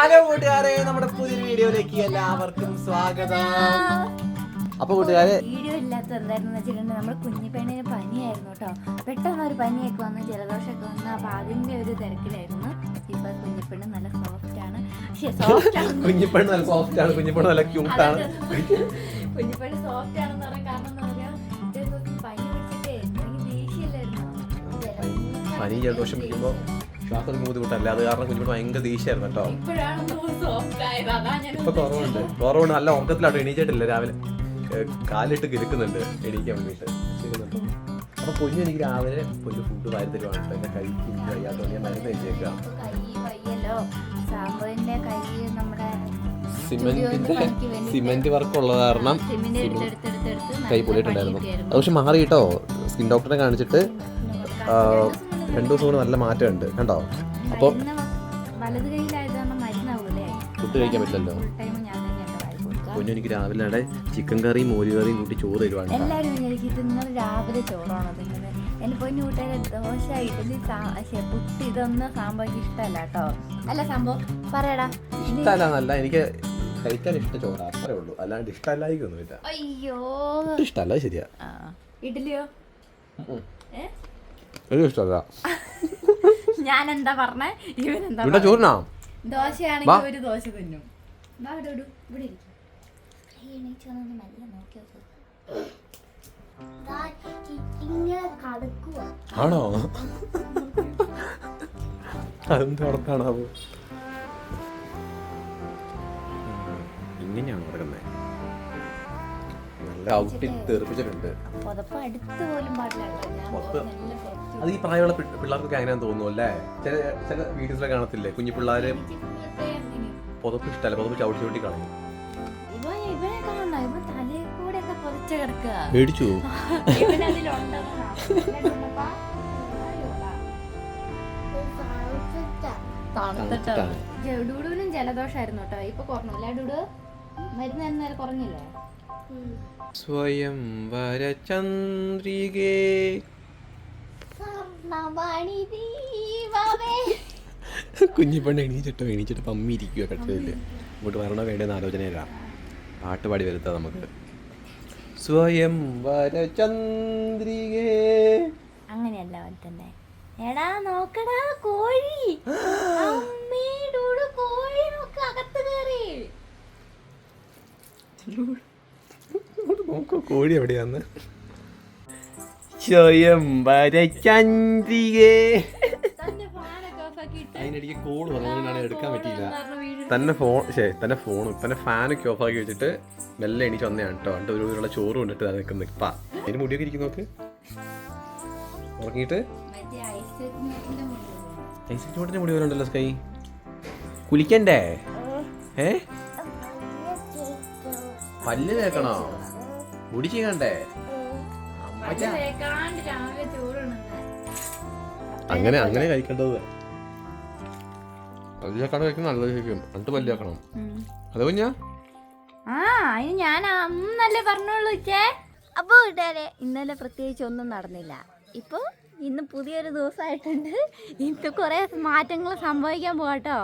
Hello കൂട്ടുകാരെ നമ്മുടെ പുതിയൊരു വീഡിയോയിലേക്ക് എല്ലാവർക്കും സ്വാഗതം. അപ്പൊ കൂട്ടുകാരെ വീഡിയോ ഇല്ലാത്ത എന്തായിരുന്നു വെച്ചിട്ടുണ്ടെങ്കിൽ നമ്മുടെ കുഞ്ഞിപ്പെണ്ണിന് പനിയായിരുന്നു കേട്ടോ. പെട്ടെന്ന് ഒരു പനിയൊക്കെ വന്ന് ജലദോഷമൊക്കെ വന്ന് അപ്പൊ അതിന്റെ ഒരു തിരക്കിലായിരുന്നു. ഇപ്പൊ കുഞ്ഞിപ്പെണ്ണ് നല്ല സോഫ്റ്റ് ആണ്. പക്ഷേ സോഫ്റ്റ് ആണ്. കുഞ്ഞിപ്പെണ്ണ് നല്ല സോഫ്റ്റ് ആണ്. കുഞ്ഞിപ്പെണ്ണ് നല്ല ക്യൂട്ടാണ് കുഞ്ഞിപ്പെണ്ണ് സോഫ്റ്റ് ആണെന്ന് പറയാൻ കാരണം എന്താ പറയാ പനി പിടിച്ചിട്ടേ ദേഷ്യമില്ലായിരുന്നു പനി ജലദോഷം പിടിക്കുമ്പോ ശ്വാസം ബുദ്ധിമുട്ടല്ല? അത് കാരണം കുഞ്ഞിപ്പെണ്ണ് ഭയങ്കര ദേഷ്യമായിരുന്നു കേട്ടോ. ഇപ്പോഴാണ് സോഫ്റ്റ് ആയത്. അതാ ഞാൻ ഇപ്പൊ കുറവുണ്ട്. കുറവുണ്ട്. നല്ല ഉറക്കത്തിലാട്ടോ എണീച്ചിട്ടില്ല രാവിലെ? കാലിട്ട് കിരുക്കുന്നുണ്ട് എണീക്കാൻ വേണ്ടിയിട്ട് അപ്പൊ കുഞ്ഞു എനിക്ക് രാവിലെ കുഞ്ഞു ഫുഡ് വാരി തരുവാണ് എന്നെ കഴിക്കും. വയ്യാത്തോണ്ട് ഞാൻ മരുന്ന് കഴിച്ചേക്കാം. ഇപ്പൊ കൈ വയ്യല്ലോ. സാമ്പുവിന്റെ കൈ നമ്മുടെ സിമെന്റിന്റെ സിമെന്റ് വർക്ക് ഉള്ള കാരണം കൈ പൊളിയിട്ടുണ്ടായിരുന്നു. അത് പക്ഷെ മാറി കേട്ടോ. സ്കിൻ ഡോക്ടറെ കാണിച്ചിട്ട് രണ്ടു ദിവസം കൊണ്ട് നല്ല മാറ്റമുണ്ട്. കണ്ടോ? അപ്പോൾ വലത് മരുന്നാവൂലേ? ഫുഡ് കഴിക്കാൻ പറ്റില്ലല്ലോ. കുഞ്ഞു എനിക്ക് രാവിലെ അവിടെ ചിക്കൻ കറിയും മോരി കറിയും കൂട്ടി ചോറ് തരുവാണ്. എല്ലാവരും വിചാരിക്കും നിങ്ങൾ രാവിലെ ചോറാണോ. തിന്നത് എന്റെ പൊന്നു കൂട്ടുകാരെ ദോശ ഇഡലി സാ- ശ്ശെ, പുട്ട് ഇതൊന്നും സാമ്പാർക്ക് ഇഷ്ടമല്ല കേട്ടോ. അല്ല സംഭവം. പറയടാ. ഇഷ്ടമല്ല എന്നല്ല എനിക്ക് കഴിക്കാൻ ഇഷ്ട ചോറ്. അത്രേ ഉള്ളൂ. അല്ലാണ്ട് ഇഷ്ടമല്ലായിക്കൊന്നുമില്ല അയ്യോ. ഇഷ്ടമല്ല ശരിയാ. ഇഡ്ലിയോ? ഏ? ഇഷ്ടമല്ല ഞാൻ എന്താ പറഞ്ഞേ ഇവൻ എന്താ ഇവിടെ ദോശയാണെങ്കിൽ ഒരു ദോശ തിന്നും. ആണോ? അതെന്ത് ഉറപ്പാണാവോ? ഇങ്ങനെയാണോ നടക്കുന്നത് നല്ല ഔട്ടിൽ തെറിപ്പിച്ചിട്ടുണ്ട്. പുതപ്പ് അടുത്ത് പോലും പാടില്ല അത് ഈ പ്രായമുള്ള പിള്ളേർക്കൊക്കെ അങ്ങനെയാന്ന് തോന്നുന്നു അല്ലേ? ചില ചില വീഡിയോസിലൊക്കെ കാണത്തില്ലേ? കുഞ്ഞു പിള്ളേര്. പുതപ്പ് ഇഷ്ടമല്ല പുതപ്പ് ചവിട്ടി ചവിട്ടി കളയും. തണുത്തിട്ടോ തണുത്തിട്ടാണ്. ഡുഡുവിനും ജലദോഷമായിരുന്നു കേട്ടോ. ഇപ്പൊ കുറഞ്ഞു. അല്ലേ ഡുഡു? മരുന്ന് എന്നാൽ കുറഞ്ഞില്ലേ? സ്വയം വരചന്ദ്രികേ കുഞ്ഞിപ്പണ്ട് എണീച്ചിട്ടോ എണീച്ചിട്ട് പമ്മി ഇരിക്കുക കട്ടിലിൽ ഇങ്ങോട്ട് വരണോ വേണ്ടെന്ന് ആലോചനയില്ല പാട്ട് പാടി വരുത്താം നമുക്ക്. സ്വയം വരചന്ദ്രികേ അങ്ങനെയല്ല തന്നെ. എടാ നോക്കടാ കോഴി. കോഴി നോക്ക് അകത്ത് കയറി നോക്കൂ കോഴി എവിടെയാന്ന്. സ്വയം വരചന്ദ്രികേ തന്നെ ഫാനൊക്കെ ഓഫാക്കിയിട്ട് അതിനിടയ്ക്ക് കോൾ വന്നതുകൊണ്ടാണ് എടുക്കാൻ പറ്റിയില്ല. തന്നെ ഫോൺ ശേ തന്നെ ഫോൺ തന്നെ ഫാനൊക്കെ ഓഫ് ആക്കി വെച്ചിട്ട് മെല്ലെ എണീച്ച് വന്നതാണ് കേട്ടോ എന്നിട്ട് ഒരു ഉള്ള ചോറ് കൊണ്ടിട്ട് അത് നിൽക്കുന്ന ഇപ്പ അതിന് മുടിയൊക്കെ ഇരിക്കും നോക്ക്. ഉറങ്ങിയിട്ട്. ഐസ്ക്രീം മുടി വരുന്നുണ്ടല്ലോ സ്കൈ കുളിക്കണ്ടേ ഏ? പല്ല് തേക്കണോ? മുടി ചെയ്യണ്ടേ? അങ്ങനെ അങ്ങനെ കഴിക്കേണ്ടത്. പല്ല് തേക്കാണ്ട് കഴിക്കുന്നത് നല്ലത് എന്നിട്ട് പല്ല് തേക്കണം അത് കുഞ്ഞാ? ആ അതിന് ഞാൻ അന്നല്ലേ പറഞ്ഞോളൂ ചേ അപ്പോൾ കൂട്ടുകാരെ ഇന്നലെ പ്രത്യേകിച്ച് ഒന്നും നടന്നില്ല. ഇപ്പൊ ഇന്ന് പുതിയൊരു ദിവസമായിട്ടുണ്ട് ഇന്ന് കുറെ മാറ്റങ്ങൾ സംഭവിക്കാൻ പോകാട്ടോ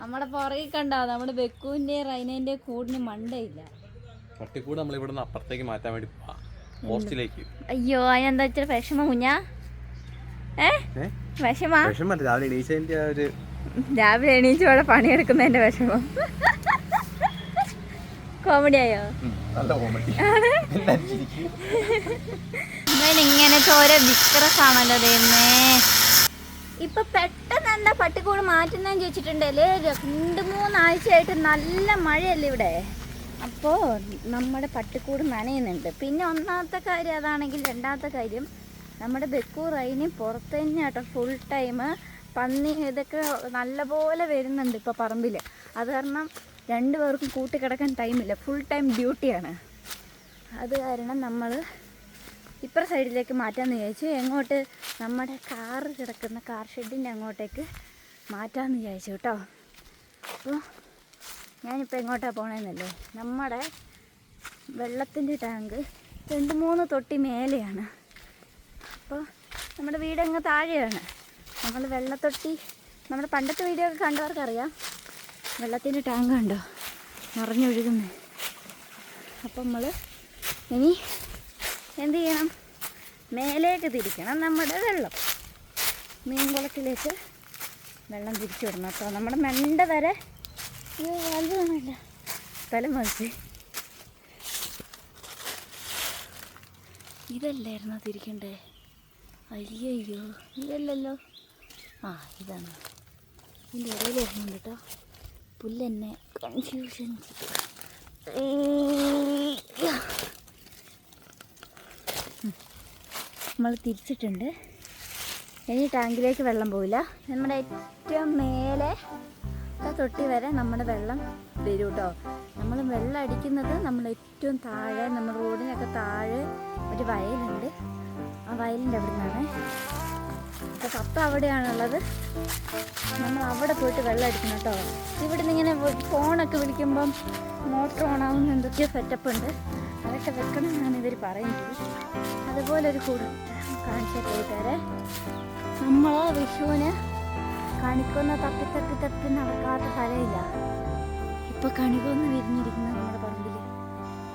നമ്മുടെ പുറകിൽ കണ്ടോ? നമ്മുടെ ബെക്കുവിന്റെ റൈനേന്റെ കൂടിന് മണ്ടയില്ല. പട്ടിക്കൂട് നമ്മൾ ഇവിടുന്ന് അപ്പുറത്തേക്ക് മാറ്റാൻ വേണ്ടി പോവാ ഹോസ്റ്റലിലേക്ക്. അയ്യോ അതിനെന്താ ഇച്ചിരി വിഷമ കുഞ്ഞാ? ഏ? വിഷമാ? വിഷമല്ല രാവിലെ എണീച്ചതിന്റെ ഒരു രാവിലെ എണീച്ച് ഇവിടെ പണിയെടുക്കുന്നതിന്റെ വിഷമം. കോമഡി ആയോ? നല്ല കോമഡി. ഇങ്ങനത്തെ ഓരോ വിക്രസ് ആണല്ലോ ദൈവമേ. ഇപ്പൊ പെട്ടെന്ന് എന്താ പട്ടിക്കൂട് മാറ്റുന്നതെന്ന് ചോദിച്ചിട്ടുണ്ടല്ലേ? രണ്ട് മൂന്നാഴ്ചയായിട്ട് നല്ല മഴയല്ലേ ഇവിടെ? അപ്പോൾ നമ്മുടെ പട്ടിക്കൂട് നനയുന്നുണ്ട്. പിന്നെ ഒന്നാമത്തെ കാര്യം അതാണെങ്കിൽ രണ്ടാമത്തെ കാര്യം നമ്മുടെ ബെക്കൂർ അതിന് പുറത്ത് തന്നെ കേട്ടോ ഫുൾ ടൈം പന്നി ഇതൊക്കെ നല്ലപോലെ വരുന്നുണ്ട് ഇപ്പോൾ പറമ്പിൽ അത് കാരണം രണ്ടുപേർക്കും കൂട്ടിക്കിടക്കാൻ ടൈമില്ല ഫുൾ ടൈം ഡ്യൂട്ടിയാണ് അത് കാരണം നമ്മൾ ഇപ്പുറ സൈഡിലേക്ക് മാറ്റാമെന്ന് വിചാരിച്ചു. എങ്ങോട്ട് നമ്മുടെ കാർ കിടക്കുന്ന കാർ ഷെഡിന്റെ അങ്ങോട്ടേക്ക് മാറ്റാമെന്ന് വിചാരിച്ചു കേട്ടോ. അപ്പോൾ ഞാനിപ്പോൾ എങ്ങോട്ടാണ് പോണേന്നല്ലേ? നമ്മുടെ വെള്ളത്തിന്റെ ടാങ്ക് രണ്ട് മൂന്ന് തൊട്ടി മേലെയാണ്. അപ്പോൾ നമ്മുടെ വീട് അങ്ങ് താഴെയാണ്. നമ്മൾ വെള്ളത്തൊട്ടി നമ്മുടെ പണ്ടത്തെ വീഡിയോ കണ്ടവർക്കറിയാം. വെള്ളത്തിന്റെ ടാങ്ക് കണ്ടോ? നിറഞ്ഞൊഴുകുന്നു. അപ്പം നമ്മൾ ഇനി എന്ത് ചെയ്യണം? മേലേക്ക് തിരിക്കണം നമ്മുടെ വെള്ളം. മീൻകുളത്തിലേക്ക് വെള്ളം തിരിച്ചു വിടണം. അപ്പോൾ നമ്മുടെ മെണ്ട വരെ അയ്യോ ഇതല്ലായിരുന്നോ തിരിക്കണ്ടേ? അയ്യോ ഇതല്ലല്ലോ. ആ ഇതാണ്. ഇതിന്റെ ഇടയിൽ വരുന്നുണ്ട് കേട്ടോ പുല്ലെന്നെ കൺഫ്യൂഷൻ നമ്മൾ തിരിച്ചിട്ടുണ്ട്. ഇനി ടാങ്കിലേക്ക് വെള്ളം പോവില്ല. നമ്മുടെ ഏറ്റവും മേലെ ആ തൊട്ടി വരെ നമ്മുടെ വെള്ളം വരും കേട്ടോ നമ്മൾ വെള്ളം അടിക്കുന്നത് നമ്മൾ ഏറ്റവും താഴെ നമ്മൾ റോഡിനൊക്കെ താഴെ ഒരു വയലുണ്ട്. ആ വയലിന്റെ അവിടെ നിന്നാണ് അപ്പോൾ കപ്പ അവിടെയാണുള്ളത്. നമ്മൾ അവിടെ പോയിട്ട് വെള്ളം അടിക്കണം കേട്ടോ. ഇവിടെ നിന്ന് ഇങ്ങനെ ഫോണൊക്കെ വിളിക്കുമ്പം മോട്ടർ ഓണാവുന്ന എന്തൊക്കെയോ സെറ്റപ്പ് ഉണ്ട്. അതൊക്കെ വെക്കണം എന്നാണ് ഇവർ പറയുന്നത്. അതുപോലെ ഒരു കൂടെ കാണിച്ച കൂട്ടുകാരെ നമ്മൾ വിഷുവിന് കണിക്കൊന്ന തപ്പി തപ്പി തപ്പി നടക്കാത്ത സ്ഥലമില്ല ഇപ്പൊ കണികൊന്ന് വിരിഞ്ഞിരിക്കുന്നു നമ്മുടെ പറമ്പിൽ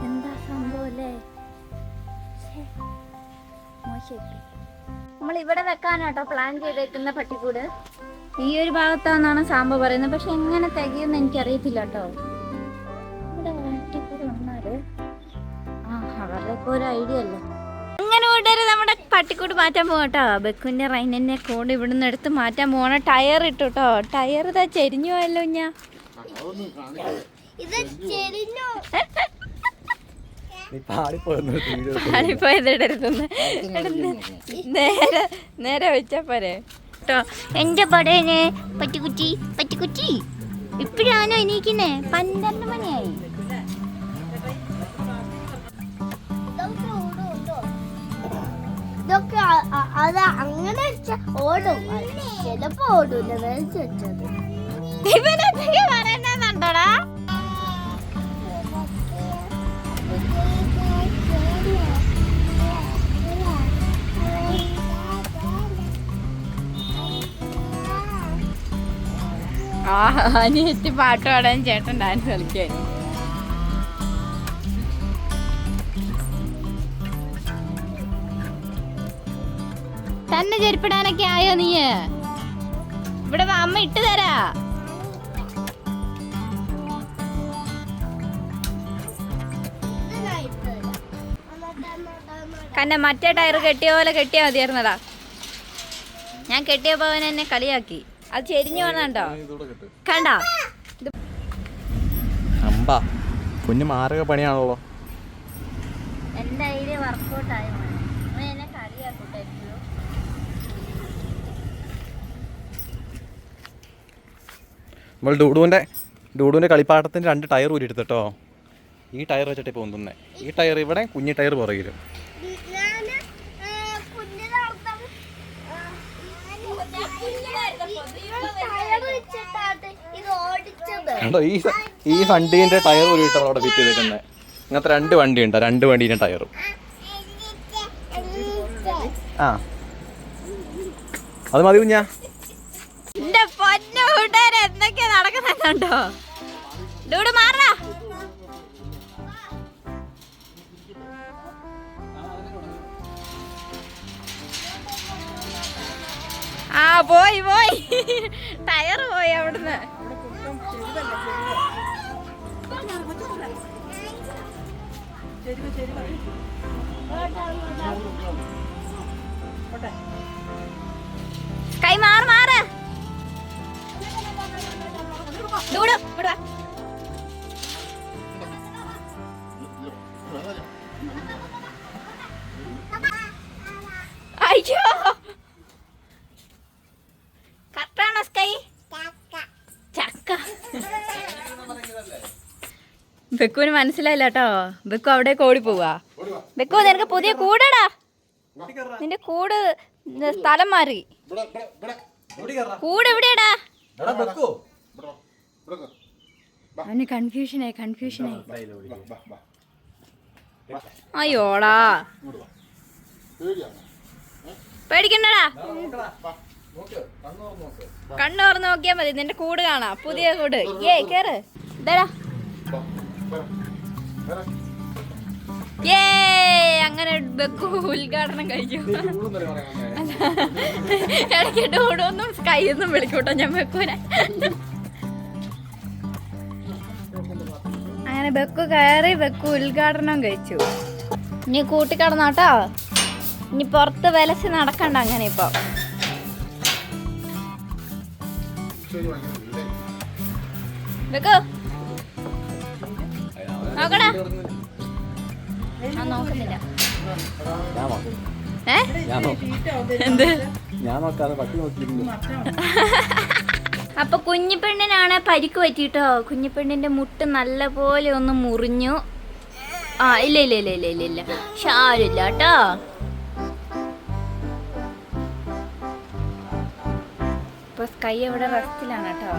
എന്താ സംഭവം അല്ലേ? നമ്മൾ ഇവിടെ വെക്കാനാട്ടോ പ്ലാൻ ചെയ്തേക്കുന്ന പട്ടിക്കൂട്. ഈ ഒരു ഭാഗത്താണെന്നാണ് സാമ്പ പറയുന്നത്. പക്ഷെ എങ്ങനെ തികയെന്ന് എനിക്കറിയത്തില്ല കേട്ടോ ഇവിടെ വന്നാൽ? ആ അവരുടെ ഒരു ഐഡിയ അല്ലേ? അങ്ങനെ കൂട്ടുകാർ നമ്മുടെ പട്ടിക്കൂട് മാറ്റാൻ പോകട്ടോ കേട്ടോ ബെക്കുവിന്റെ റൈനന്നെ കൂടെ ഇവിടുന്ന് എടുത്ത് മാറ്റാൻ പോകണ ടയർ ഇട്ടു കേട്ടോ ടയർ ഇതാ ചെരിഞ്ഞു പോയല്ലോ ഞാൻ നേരെ നേരെ വെച്ചാ പോരെ. കേട്ടോ എന്റെ പടേനെ പറ്റിക്കുറ്റി പറ്റിക്കുറ്റി ഇപ്പോഴാണോ എണീക്കുന്നേ? പന്ത്രണ്ട് മണിയായി. ഇതൊക്കെ അത് അങ്ങനെ ഓടും. ചിലപ്പോ ഓടൂല ഇവനെന്തൊക്കെ പറയുന്നുണ്ടോടാ ആ അനിയത്തി പാട്ട് പാടാൻ ചേട്ടൻ ഡാൻസ് കളിക്കായിരുന്നു തന്നെ ചെരുപ്പിടാനൊക്കെ ആയോ നീ? ഇവിടെ അമ്മ ഇട്ട് തരാ. കന്നെ മറ്റേ ടയർ കെട്ടിയ പോലെ കെട്ടിയാ മതിയായിരുന്നടാ. ഞാൻ കെട്ടിയപ്പോ അവൻ എന്നെ കളിയാക്കി. അത് ചെരിഞ്ഞു വന്നോ കണ്ട? അമ്പാ മാറുക പണിയാണല്ലോ. എന്റെ വർക്കൗട്ട് ആയി മോനെ. അവൻ എന്നെ കളിയാക്കൂട്ടായിരിക്കും നമ്മൾ ഡൂഡുവിന്റെ ഡൂഡുവിന്റെ കളിപ്പാട്ടത്തിന്റെ രണ്ട് ടയർ ഊരിയെടുത്തിട്ടോ? ഈ ടയർ വെച്ചിട്ട് ഇപ്പോൾ ഒന്നുന്നേ ഈ ടയർ ഇവിടെ കുഞ്ഞി ടയർ പുറകിലും. കണ്ടോ ഈ ഈ വണ്ടീന്റെ ടയർ ഊരിയിട്ട് അവിടെ ഫിറ്റ് ചെയ്തേക്കുന്നത് ഇങ്ങനത്തെ രണ്ട് വണ്ടി ഉണ്ട് രണ്ട് വണ്ടീന്റെ ടയറും. ആ. അത് മതി കുഞ്ഞാ. പൊന്നു കൂട്ടുകാരെ എന്തൊക്കെയാ നടക്കുന്നുണ്ടോ ഡൂഡ് മാറാ ആ പോയി പോയി. ടയർ പോയി അവിടുന്ന്. കൈ മാറ് മാറ്. ഡൂഡ് ഇവിടെ വാ. അയ്യോ. കറക്റ്റാണോ സ്കൈ? ചക്ക ബെക്കുവിന് മനസ്സിലായില്ല കേട്ടോ. ബെക്കു അവിടെ ഓടി പോവാ ബെക്കു നിനക്ക് പുതിയ കൂടടാ. നിന്റെ കൂട് സ്ഥലം മാറി. കൂട് എവിടെയാടാ അവന് കൺഫ്യൂഷനായി കൺഫ്യൂഷനായി അയ്യോടാ. പേടിക്കണ്ടടാ. കണ്ണു തുറന്ന് നോക്കിയാ മതി. നിന്റെ കൂട് കാണാ. പുതിയ കൂട്. ഏ കേറ്. ഇതാടാ അങ്ങനെ ഉദ്ഘാടനം കഴിഞ്ഞു. ഇടയ്ക്ക് ഡോഡൊന്നും കൈയൊന്നും വിളിക്കൂട്ടോ ഞാൻ ബെക്കുനെ അങ്ങനെ ബെക്കു കയറി ബെക്കു ഉദ്ഘാടനം കഴിച്ചു. ഇനി കൂട്ടിക്കടന്നാട്ടോ ഇനി പുറത്ത് വിലച്ച് നടക്കണ്ട അങ്ങനെ ഇപ്പൊ. ബെക്കു. നോക്കടാ. ഞാൻ നോക്കുന്നില്ല. ഏ? എന്ത്? ഞാൻ നോക്കാതെ പട്ടി നോക്കിയിരുന്നു അപ്പൊ കുഞ്ഞിപ്പെണ്ണിനാണ് പരിക്ക് പറ്റിട്ടോ കുഞ്ഞിപ്പെണ്ണിന്റെ മുട്ട് നല്ലപോലെ ഒന്ന് മുറിഞ്ഞു. ആ ഇല്ല ഇല്ല ഇല്ല ഇല്ല ഇല്ല ഇല്ല. ഷാരില്ല കേട്ടോ. ഇപ്പൊ സ്കൈ അവിടെ റെസ്റ്റിലാണ് കേട്ടോ.